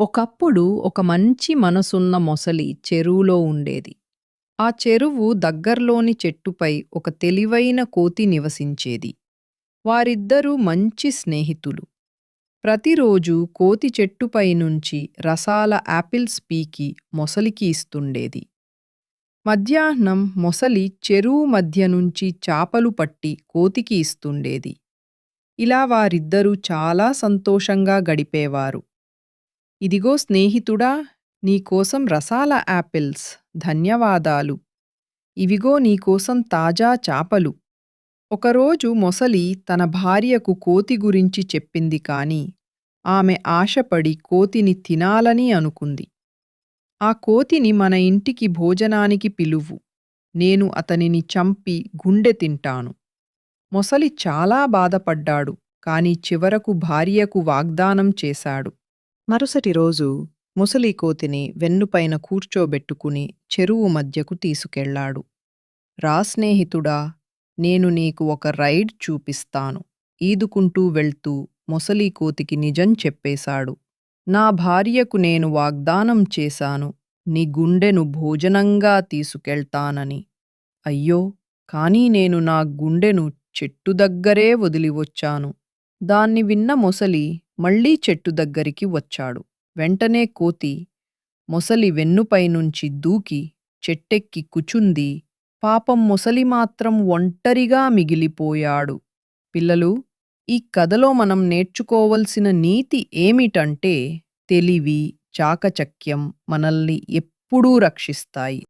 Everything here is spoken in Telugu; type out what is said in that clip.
ఒకప్పుడు ఒక మంచి మనసున్న మొసలి చెరువులో ఉండేది. ఆ చెరువు దగ్గర్లోని చెట్టుపై ఒక తెలివైన కోతి నివసించేది. వారిద్దరూ మంచి స్నేహితులు. ప్రతిరోజు కోతి చెట్టుపై నుంచి రసాల యాపిల్స్ పీకి మొసలికి ఇస్తుండేది. మధ్యాహ్నం మొసలి చెరువు మధ్య నుంచి చాపలు పట్టి కోతికి ఇస్తుండేది. ఇలా వారిద్దరూ చాలా సంతోషంగా గడిపేవారు. ఇదిగో స్నేహితుడా నీకోసం రసాల యాపిల్స్ ధన్యవాదాలు. ఇవిగో నీకోసం తాజా చాపలు. ఒకరోజు మొసలి తన భార్యకు కోతి గురించి చెప్పింది కాని ఆమె ఆశపడి కోతిని తినాలని అనుకుంది. ఆ కోతిని మన ఇంటికి భోజనానికి పిలువు. నేను అతనిని చంపి గుండె తింటాను. మొసలి చాలా బాధపడ్డాడు కాని చివరకు భార్యకు వాగ్దానం చేశాడు. మరుసటి రోజు ముసలికోతిని వెన్నుపైన కూర్చోబెట్టుకుని చెరువు మధ్యకు తీసుకెళ్ళాడు. రా స్నేహితుడా నేను నీకు ఒక రైడ్ చూపిస్తాను. ఈదుకుంటూ వెళ్తూ మొసలి కోతికి నిజం చెప్పేశాడు. నా భార్యకు నేను వాగ్దానం చేశాను నీ గుండెను భోజనంగా తీసుకెళ్తానని. అయ్యో కానీ నేను నా గుండెను చెట్టు దగ్గరే వదిలివచ్చాను. దాన్ని విన్న మొసలి మళ్ళీ చెట్టు దగ్గరికి వచ్చాడు. వెంటనే కోతి మొసలి వెన్నుపైనుంచి దూకి చెట్టెక్కి కుచుంది. పాపం మొసలి మాత్రం ఒంటరిగా మిగిలిపోయాడు. పిల్లలు ఈ కథలో మనం నేర్చుకోవలసిన నీతి ఏమిటంటే తెలివి చాకచక్యం మనల్ని ఎప్పుడూ రక్షిస్తాయి.